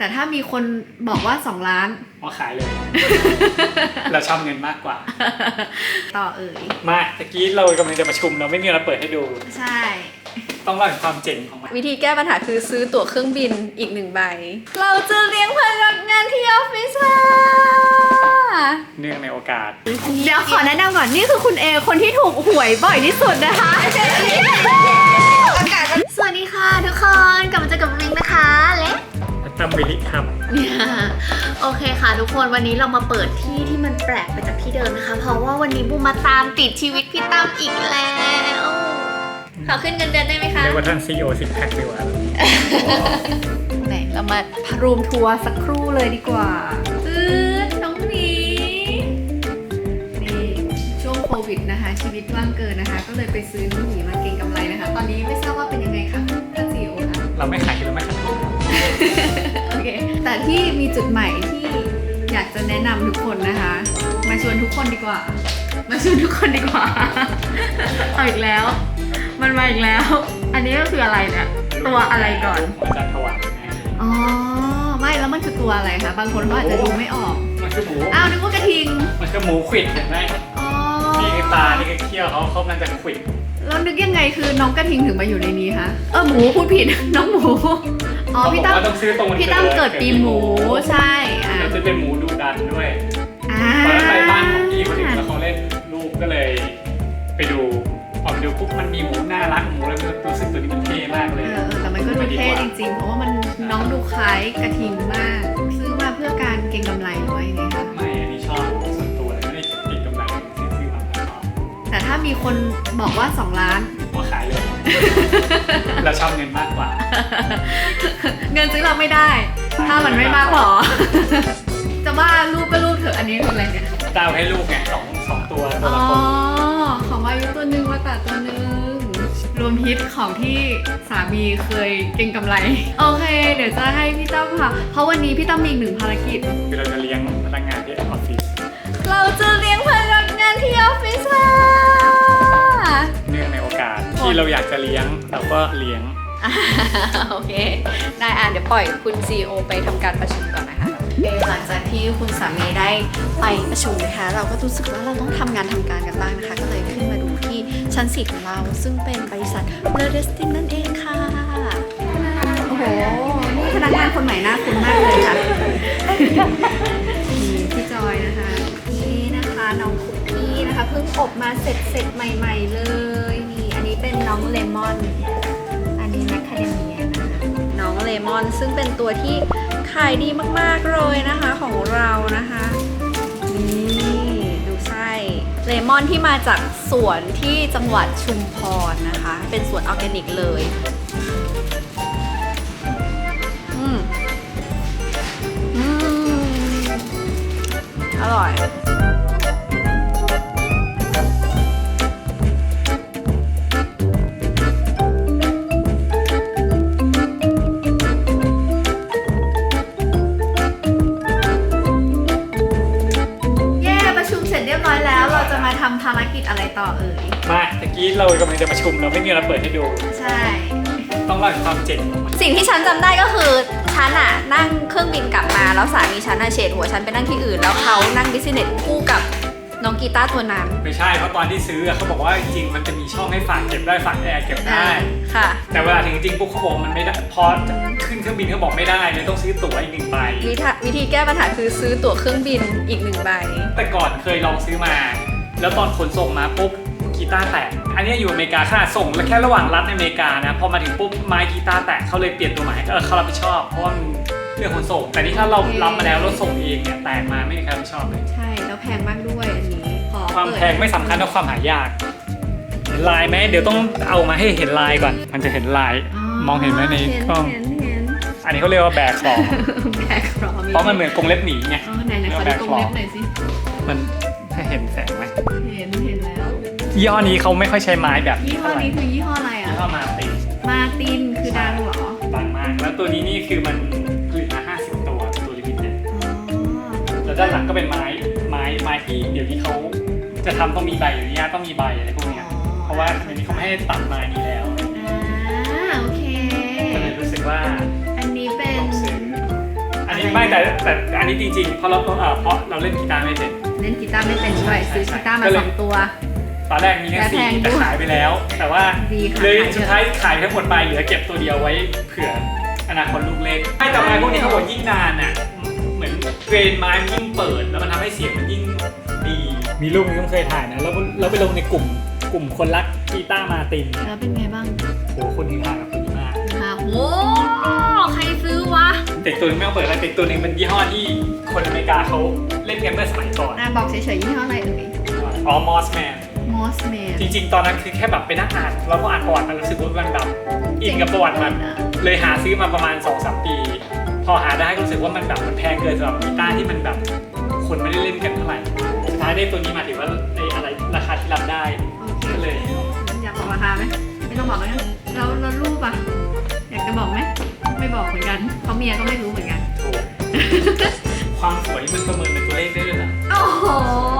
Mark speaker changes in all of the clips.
Speaker 1: แต่ถ้ามีคนบอกว่า 2 ล้าน
Speaker 2: มาขายเลย เราชอบเงินมากกว่า
Speaker 1: ต่อเอ่ย
Speaker 2: มาตะกี้เรากำลังจะประชุมเราไม่มีอะไรเปิดให้ดู
Speaker 1: ใช่
Speaker 2: ต้องเล่าถึงความเจ๋งของมัน
Speaker 3: วิธีแก้ปัญหาคือซื้อตั๋วเครื่องบินอีกหนึ่งใบ เราจะเลี้ยงพนักงานที่ออฟฟิศค่ะ
Speaker 2: เนื่องในโอกาส
Speaker 1: เดี๋ยวขอแนะนำก่อนนี่คือคุณเอคนที่ถูกหวยบ่อยที่สุดนะคะ สวัสดีค่ะทุกคนกลับมาเจอกับมิงนะคะเล็ก
Speaker 2: ตั้มวิลิครับ
Speaker 1: เนี่ยโอเคค่ะ ทุกคนวันนี้เรามาเปิดที่ที่มันแปลกไปจากที่เดิมนะคะ เพราะว่าวันนี้บูมมาตามติดชีวิตพี่ตั้มอีกแล้วขอขึ้นเงินเดือนได้ไหมคะ
Speaker 2: เรียกว่าท่านซีโอสิบแพ็คดีกว่า
Speaker 1: ไหนเรามารูมทัวร์สักครู่เลยดีกว่าอือน้องหมีนี่ช่วงโควิดนะคะ ชีวิตว่างเกินนะคะ ก็เลยไปซื้อน้องหมีมาเก็งกำไรนะคะ ตอนนี้ไม่ทราบว่าเป็นยังไงคะท่านซีโอคะ
Speaker 2: เราไม่ขายเราไม่
Speaker 1: ที่มีจุดใหม่ที่อยากจะแนะนำทุกคนนะคะ มาชวนทุกคนดีกว่า มาชวนทุกคนดีกว่า เอาอีกแล้ว มันมาอีกแล้ว อันนี้ก็คืออะไรเนี่ย ตัวอะไรก่อน
Speaker 2: มาจากถวายไง
Speaker 1: อ๋อ ไม่แล้วมันคือตัวอะไรคะ บางคนเขาอาจจะดูไม่ออก
Speaker 2: มันคือหมู
Speaker 1: อ้าวนึกว่ากระทิง
Speaker 2: มันคือหมูขวิดเห็นไหม
Speaker 1: อ๋อ
Speaker 2: นี่คือตา นี่คือเขี้ยวเขาเขามันจะขวิด
Speaker 1: แล้วนึกยังไงคือน้องกระทิงถึงมาอยู่ในนี้คะ เออหมูพูดผิด น้องหมู อ๋อพี่ตั้ม
Speaker 2: เขาบอกว่าต้องซื้อตรงวัน
Speaker 1: พี่ตั้มเกิดปีหมูใช่อะ
Speaker 2: แล้วจะเป็นหมูดูดันด้วย
Speaker 1: อ่า
Speaker 2: ตอนนั้นไปบ้านของพี่คนหนึ่งแล้วเขาเล่นลูกก็เลย ไปดูออกไปดูปุ๊บมันมีหมูน่ารักหมูแล้วรู้สึกตัวนี้มันเท่มากเล
Speaker 1: เอยอเออแต่มันก็ดูเท่จริงๆ เพราะว่ามันน้องดูคล้ายกระทิงมาก ซื้อมาเพื่อการเก็งกำไรหรือว่ายังไงคะ
Speaker 2: ไม่อันนี้ชอบส่วนตัวเลยไม่ได้ติดกำไรซื้อซื้อมาแล้วชอบ
Speaker 1: แต่ถ้ามีคนบอกว่า 2 ล้าน
Speaker 2: มาขาย เลยเราชอบเงินมากกว่า
Speaker 1: เงินซื้อเราไม่ได้ ถ้ามันไม่มากพอจะว่ารูปก็รูปเถอะอันนี้คืออะไรเนี่ย
Speaker 2: ดาวให้ลูกไงสองสองตัวตัว
Speaker 1: อ๋อ
Speaker 2: ละคน
Speaker 1: ของวายุตัวหนึ่งวาตาตัวหนึ่งรวมฮิตของที่สามีเคยเก็งกำไร โอเค เดี๋ยวจะให้พี่ตั้มค่ะ เพราะวันนี้พี่ตั้มมีอีกหนึ่งภารกิจ
Speaker 2: คือเราจะเลี้ยงพนักงานที่
Speaker 3: ที่
Speaker 2: เราอยากจะเลี้ยงเราก็เลี้ยง
Speaker 3: อ่าโอเค ได้อะเดี๋ยวปล่อยคุณ CEO ไปทำการประชุมก่อนนะคะเอ่อหลังจากที่คุณสามีได้ไปประชุมนะคะ เราก็รู้สึกว่าเราต้องทำงานทำการกันบ้างนะคะ ก็เลยขึ้นมาดูที่ชั้นสี่ของเรา ซึ่งเป็นบริษัท b l u r Destin นั่นเองค่ะ
Speaker 1: โอ้โห นี่พนักงานคนใหม่น่าคุ้นมากเลยค่ะนี่พี่จอยนะคะนี่นะคะน้องคุกกี้นะคะเพิ่งอบมาเสร็จเสร็จๆใหม่ ๆ เลยนี่อันนี้ เป็นน้องเลมอน อันนี้แมคคาเดเมียนะคะ
Speaker 3: น้องเลมอนซึ่งเป็นตัวที่ขายดีมากๆเลยนะคะของเรานะคะนี่ดูไส้เลมอนที่มาจากสวนที่จังหวัดชุมพรนะคะ เป็นสวนออร์แกนิกเลยอืมอืมอร่อย
Speaker 1: มาทำภารกิจอะไรต่อเอ่ย
Speaker 2: มาตะกี้เรากำลังจะประชุมเราไม่มีอะไรเปิดให้ดู
Speaker 1: ใช่
Speaker 2: ต้องเล่าถึงความเจ๋งของมัน
Speaker 3: สิ่งที่ฉันจำได้ก็คือฉันอะนั่งเครื่องบินกลับมาแล้วสามีฉันอะเฉดหัวฉันไปนั่งที่อื่น แล้วเขานั่งบิสเนสคู่กับน้องกีตาร์ตัวนั้น
Speaker 2: ไม่ใช่เพราะตอนที่ซื้ออะเขาบอกว่าจริงๆมันจะมีช่องให้ฝากเก็บได้ฝากแอร์เก็บได้
Speaker 3: ค่ะ
Speaker 2: แต่เวลาถึงจริงปุ๊บเขาบอกมันไม่ได้พอจะขึ้นเครื่องบินเขาบอกไม่ได้เลยต้องซื้อตั๋วอีกหนึ่งใบ
Speaker 3: วิธีวิธีแก้ปัญหาคือซื้อตั๋วเครื่องบินอีกหนึ่งใบ
Speaker 2: แต่ก่อนเคยลองซื้อมา แล้วตอนขนส่งมาปุ๊บกีตาร์แตก อันเนี้ยอยู่อเมริกาขนาดส่งแล้วแค่ระหว่างรัฐในอเมริกานะพอมาถึงปุ๊บไม้กีตาร์แตกเขาเลยเปลี่ยนตัวใหม่ก็เออเขารับผิดชอบเพราะว่ามันเรื่องขนส่ง แต่นี่ถ้าเรารับมาแล้วเราส่งเองเนี่ยแตกมาไม่มีใครรับผิดชอบเลย
Speaker 1: ใช่แล้วแพงมากด้วยอันนี้พอ
Speaker 2: ความ
Speaker 1: เปิด
Speaker 2: แพงไม่สำคัญเท่าความหายากเห็นลายไหมเดี๋ยวต้องเอามาให้เห็นลายก่อน มันจะเห็นลายมองเห็นไหมในกล้อง
Speaker 1: เห็นเห็น
Speaker 2: อันนี้เขาเรียกว่าแบกของ
Speaker 1: แบกรอ
Speaker 2: เพราะมันเหมือนกรงเล็บหมีไง
Speaker 1: อ๋อไหนไหนขอดูตรงเล็บหน่อยสิ
Speaker 2: มันถ้า เห็นแสงไหม
Speaker 1: เห็นเห็นแล้ว
Speaker 2: ยี่ห้อนี้เขาไม่ค่อยใช้ไม้แบบ
Speaker 1: ยี่
Speaker 2: นี้
Speaker 1: ห้อ
Speaker 2: เท่าไหร่
Speaker 1: นี้คือยี่ห้ออะไร
Speaker 2: ยี่
Speaker 1: อะ
Speaker 2: ห้อมาติน
Speaker 1: มาร์ตินคือดังเหรอ
Speaker 2: ดังมาก แล้วตัวนี้นี่คือมันผลิตมา50 ตัวตัวลิมิเต็ด
Speaker 1: อ๋อ
Speaker 2: แล้วด้านหลังก็เป็นไม้ไม้ไม้ที่เดี๋ยวนี้เขาจะทำต้องมีใบอนุญาตต้องมีใบอะไรพวกเนี้ยเพราะว่าเดี๋ยวนี้เขาไม่ให้ตัดไม้นี้แล้ว
Speaker 1: อ่าโอเค
Speaker 2: ก็เลยรู้สึกว่า
Speaker 1: อันนี้เป็น
Speaker 2: ต้องซื้อนี้ไม่แต่แต่อันนี้จริงๆเพราะเราเออเพราะเราเล่นกีตาร์ไม่เป็น
Speaker 1: เล่นกีตาร์ไม่เป็นด้วยซื้อกีตาร์มา
Speaker 2: ก็เลย
Speaker 1: สองตัว
Speaker 2: ตอนแรกมีแค่
Speaker 1: แต่
Speaker 2: สี่
Speaker 1: แพง
Speaker 2: แต่
Speaker 1: ด้วย
Speaker 2: ขายไปแล้ว แต่ว่า
Speaker 1: ดีค่ะ
Speaker 2: เลย
Speaker 1: ขายเยอะ
Speaker 2: สุดท้ายขายทั้งหมดไปเหลือเก็บตัวเดียวไว้เผื่ออนาคตลูกเล็กไม่แต่ไม้พวกนี้เขาบอกยิ่งนานอะเหมือนเกรนไม้มันยิ่งเปิด แล้วมันทำให้เสียงมันยิ่งดีมีรูปนึงก็เคยถ่ายนะแล้วเราไปลงในกลุ่มกลุ่มคนรักกีตาร์มาติน
Speaker 1: แล้วเป็นไงบ้าง
Speaker 2: โหคนที่ถ่ายกับดีมาก
Speaker 1: ค่ะโอ้ใครซื้อวะ
Speaker 2: เด็กตัวนึงไม่ต้องเปิดแล้วเด็กตัวนึงเป็นยี่ห้อที่คนอเมริกาเขาเล่นกันเมื่อสมัยก่อน
Speaker 1: อะบอกเฉยๆยี่ห้ออะไรเอ่ย
Speaker 2: อ๋อมอสแมน
Speaker 1: มอสแมน
Speaker 2: จริง ๆ ตอนนั้นคือแค่แบบไปนั่งอ่านแล้วก็อ่านประวัติมันรู้สึกว่ามันแบบอินกับประวัติมัน เลยหาซื้อมาประมาณ2อสปี พอหาได้ก็รู้สึกว่ามันแบบมันแพงเกินสำหรับกีตาร์ที่มันแบบคนไม่ได้เล่นกันเท่าไหร่สุดท้ายได้ตัวนี้มาถือว่าไอ้อะไรราคาที่รับได้
Speaker 1: โอเค
Speaker 2: ก็เลย
Speaker 1: อยากบอกราคาไหมไม่ต้องบอกแล้วกันแล้วแล้วรูปอะอยากจะบอกไหมไม่ บอกเหมือนกัน เพราะเมียก็ไม่รู้เหมือนกัน
Speaker 2: ถูก ความสวยมันประเมินเป็นตัวเลขได้ด้วยเหรอ
Speaker 1: โอ้โห
Speaker 3: ข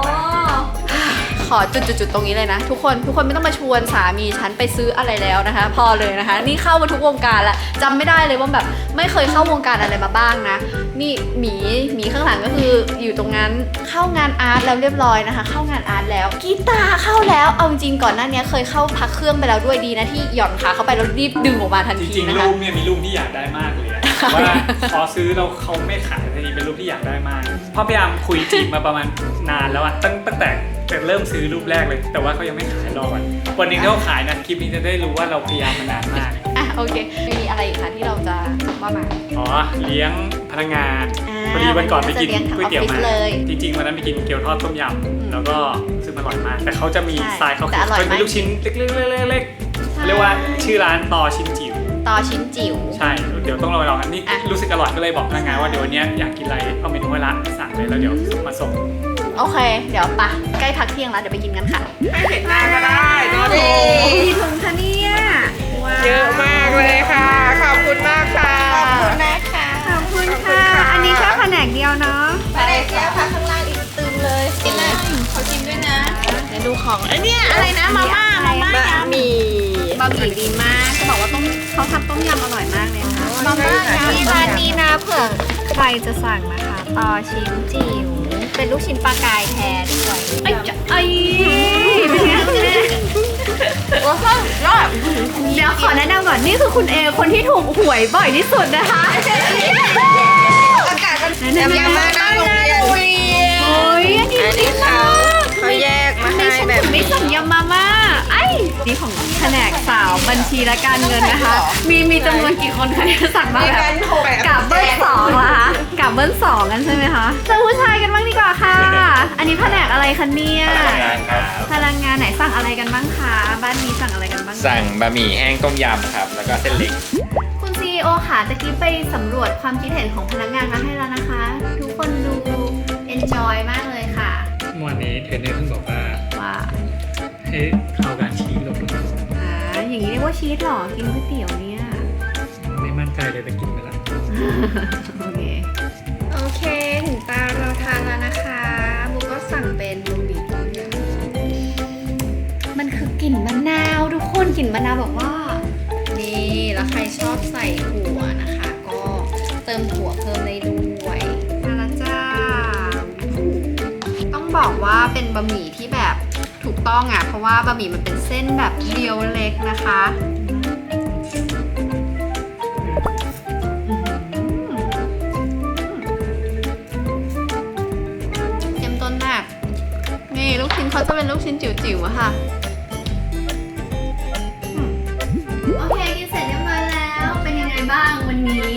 Speaker 3: อจุดๆๆตรงนี้เลยนะ ทุกคนทุกคนไม่ต้องมาชวนสามีฉันไปซื้ออะไรแล้วนะคะ พอเลยนะคะ นี่เข้ามาทุกวงการแล้วจำไม่ได้เลยว่าแบบไม่เคยเข้าวงการอะไรมาบ้างนะ นี่หมีหมีข้างหลังก็คืออยู่ตรงนั้นเข้างานอาร์ตแล้วเรียบร้อยนะคะ เข้างานอาร์ตแล้วกีตาร์เข้าแล้วเอาจริงๆก่อนหน้านี้เคยเข้าพักเครื่องไปแล้วด้วยดีนะที่หย่อนขาเข้าไปแล้วรีบดึงออกมาทัน
Speaker 2: จ
Speaker 3: ที
Speaker 2: ริง
Speaker 3: นะ
Speaker 2: ๆ
Speaker 3: คะ
Speaker 2: รูปเนี่ยมีรูปที่อยากได้มากเลยอะแต่ว่าพอซื้อแล้วเขาไม่ขายทันทีเป็นรูปที่อยากได้มากเพราะพยายามคุยจีบมาประมาณนานแล้วอะตั้งตั้งแต่ แต่เริ่มซื้อรูปแรกเลย แต่ว่าเขายังไม่ขายรอวันวันหนึงที่เขาขายนะคลิปนี้จะได้รู้ว่าเราพยายามมานานมาก
Speaker 3: อะโอเค มีอะไรอีกคะที่เราจะว่ามา
Speaker 2: อ๋อเลี้ยงพนักงาน
Speaker 3: อ่า
Speaker 2: พอดีวันก่อนไปกิน
Speaker 3: จะเลี้ยงทั้ง
Speaker 2: ก๋วยเตี๋ยว
Speaker 3: ออฟฟิ
Speaker 2: มา
Speaker 3: ศเลย
Speaker 2: จริงๆวันนั้นไปกินเกี๊ยวทอดต้มย
Speaker 3: มำ
Speaker 2: แล้วก็ซึ่งมันอร่อยมาก แต่เขาจะมี
Speaker 3: ใช่
Speaker 2: สไตล์เขา
Speaker 3: แต่
Speaker 2: คือ
Speaker 3: อร่อย
Speaker 2: เขาเป็น
Speaker 3: มาก
Speaker 2: ลูกชิ้นเล็กๆๆๆๆเขาเรียกว่าชื่อร้านต่อชิ้นจิ๋ว
Speaker 3: ต่อชิ้นจิ๋ว
Speaker 2: ใช่ เดี๋ยวต้องลองไปลองอันนี้
Speaker 3: อะ
Speaker 2: รู้สึกอร่อยก็เลยบอกพนักงานว่าเดี๋ยววันเนี้ยอยากกินอะไรเอาเมนูไว้ละสั่งเลยแล้วเดี๋ยวมาส่ง
Speaker 3: โอเค เดี๋ยวปะใกล้พักเที่ยงแล้ว เดี๋ยวไปกินกันค่ะ
Speaker 4: ไม่เห็นหน้าก็ได้ดู
Speaker 1: โอ้
Speaker 4: ดิ
Speaker 1: กี่ถุงคะเนี่ยว้าว
Speaker 4: เยอะมากเลยค่ะ ขอบคุณมากค่ะ
Speaker 3: ขอบคุณนะคะ
Speaker 1: ขอบคุณ
Speaker 4: ขอบคุณ
Speaker 1: ค่ะ
Speaker 4: ค่ะ
Speaker 1: อันนี้แค่แผนกเดียวเนาะ
Speaker 3: ไปเลยแก้วค่ะข้างล่างอีกตึมเลยกินเลยขอกินด้วยนะเดี๋ยวดูของไอ้เนี่ยอะไรนะมาม่ามาม่า
Speaker 4: บะหมี่
Speaker 1: บะหมี่ดีมากจะบอกว่าต้มเขาทำต้มยำอร่อยมากเลยค่ะ
Speaker 3: มาม่า
Speaker 4: ใช่ค่ะ
Speaker 3: ที่ร้านนี้นะเผื่อ
Speaker 1: ใครจะสั่งนะคะ ต่อชิ้นจิ๋ว
Speaker 3: เป็นลูกชิ้นปลากายแท้ด้วย
Speaker 1: ไอ้จะไอ้เป็นไงคุณเอ
Speaker 3: โอ้โหยอด
Speaker 1: เดี๋ยวขอแนะนำก่อนนี่คือคุณเอคนที่ถูกหวยบ่อยที่สุดนะคะ
Speaker 4: อากาศมัน
Speaker 1: แนะนำ
Speaker 4: ยำมากหน้าโรงเรียน
Speaker 1: โอ้ยอันนี้
Speaker 4: อันนี้เขาเขาแยกมา
Speaker 1: ไม่
Speaker 4: ให้
Speaker 1: ใช่
Speaker 4: แบบ
Speaker 1: ไม่
Speaker 4: นี้
Speaker 1: สั่งยำมาม่าไอ้ นี่ของแผนกสาวบัญชีและการเงินนะคะ มีมีจำนวนกี่คนคะที่สั่งมา
Speaker 4: มี
Speaker 1: แบบ
Speaker 4: การหก
Speaker 1: กับเบิ้ลสองเหรอคะกับเบิ้ลสองกันใช่ไหมคะเจอผู้ชายกันบ้างดีกว่าค่ะ อันนี้แผนกอะไรคะเนี่ย
Speaker 5: พนักงานครับ
Speaker 1: พลังงานไหนสั่งอะไรกันบ้างคะบ้านนี้สั่งอะไรกันบ้างคะ
Speaker 5: สั่งบะหมี่แห้งต้มยำครับ แล้วก็เส้นเล็ก
Speaker 1: คุณซีโอค่ะตะกี้ไปสำรวจความคิดเห็นของพนักงานมาให้แล้วนะคะ ทุกคนดู enjoy มากเลยค่ะ
Speaker 2: เมื่อวานนี้เทรนเนอร์เพิ่งบอกว่า
Speaker 1: ว่า
Speaker 2: ให้เอาการชี้ลง
Speaker 1: อ่าอย่างนี้เรียกว่าชีสเหรอ กินก๋วยเตี๋ยวเนี่ย
Speaker 2: ไม่มั่นใจเลยแต่กินไปละ
Speaker 1: โอเค
Speaker 3: โอเคถึงตาเราทานแล้วนะคะบุกก็สั่งเป็นบะหมี่ต้มยำมันคือกลิ่นมะนาวทุกคนกลิ่นมะนาวบอกว่า นี่แล้วใครชอบใส่ถั่วนะคะ ก็เติมถั่วเพิ่มได้ด้วย
Speaker 1: มาแล้วจ้า ต้องบอกว่าเป็นบะหมี่ที่แบบ ถูกต้องอะ เพราะว่าบะหมี่มันเป็นเส้นแบบเรียวเล็กนะคะอื้อหือเต็มต้นมาก นี่ลูกชิ้นเขาจะเป็นลูกชิ้นจิ๋วๆอะค่ะอืมโอเคกินเสร็จเรียบร้อยแล้ว เป็นยังไงบ้างวันนี้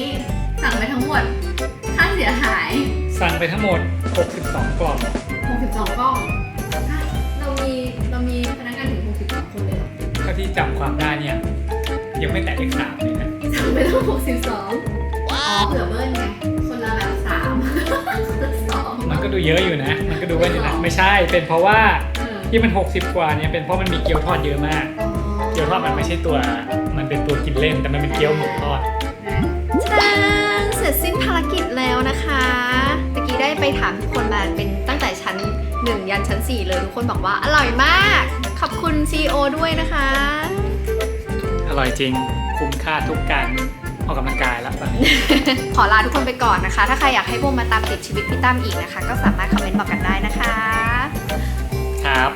Speaker 1: สั่งไปทั้งหมด ค่าเสียหาย
Speaker 2: สั่งไปทั้งหมด 62 กล่อง
Speaker 1: 62กล้อง
Speaker 2: ที่จำความได้เนี่ยยังไม่แตะเลขสามเลยนะ
Speaker 1: สั่งไปตั้ง62อ๋อเผื่อเบิ้ลไงคนละแบบ3คนละสอง
Speaker 2: มันก็ดูเยอะอยู่นะ มันก็ดูว่าเนี่ยนะไม่ใช่เป็นเพราะว่า
Speaker 1: เออ
Speaker 2: ที่มัน 60 กว่าเนี่ยเป็นเพราะมันมีเกี๊ยวทอดเยอะมาก
Speaker 1: อ๋อ
Speaker 2: เกี๊ยวทอดมันไม่ใช่ตัว มันเป็นตัวกินเล่นแต่มันเป็นเกี๊ยวหมูทอด
Speaker 3: จ้านเสร็จสิ้นภารกิจแล้วนะคะตะกี้ได้ไปถามทุกคนมาเป็นตั้งแต่ชั้น 1 ยันชั้น 4 เลยทุกคนบอกว่าอร่อยมาก ขอบคุณ CEO ด้วยนะคะ
Speaker 2: อร่อยจริง คุ้มค่าทุกการออกกำลังกายแล้วป่ะ
Speaker 1: ขอลาทุกคนไปก่อนนะคะ ถ้าใครอยากให้บูมมาตามติดชีวิตพี่ตั้มอีกนะคะ ก็สามารถคอมเมนต์บอกกันได้นะคะ
Speaker 2: ครับ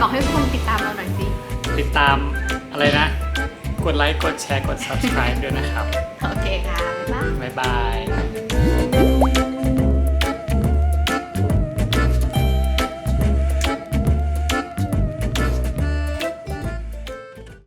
Speaker 1: บอกให้ทุกคนติดตามเราหน่อยสิ
Speaker 2: ติดตามอะไรนะ กดไลค์ กดแชร์ กด subscribe ด้วยนะครับ
Speaker 1: โอเคค่ะ บ๊ายบาย
Speaker 2: บ๊ายบาย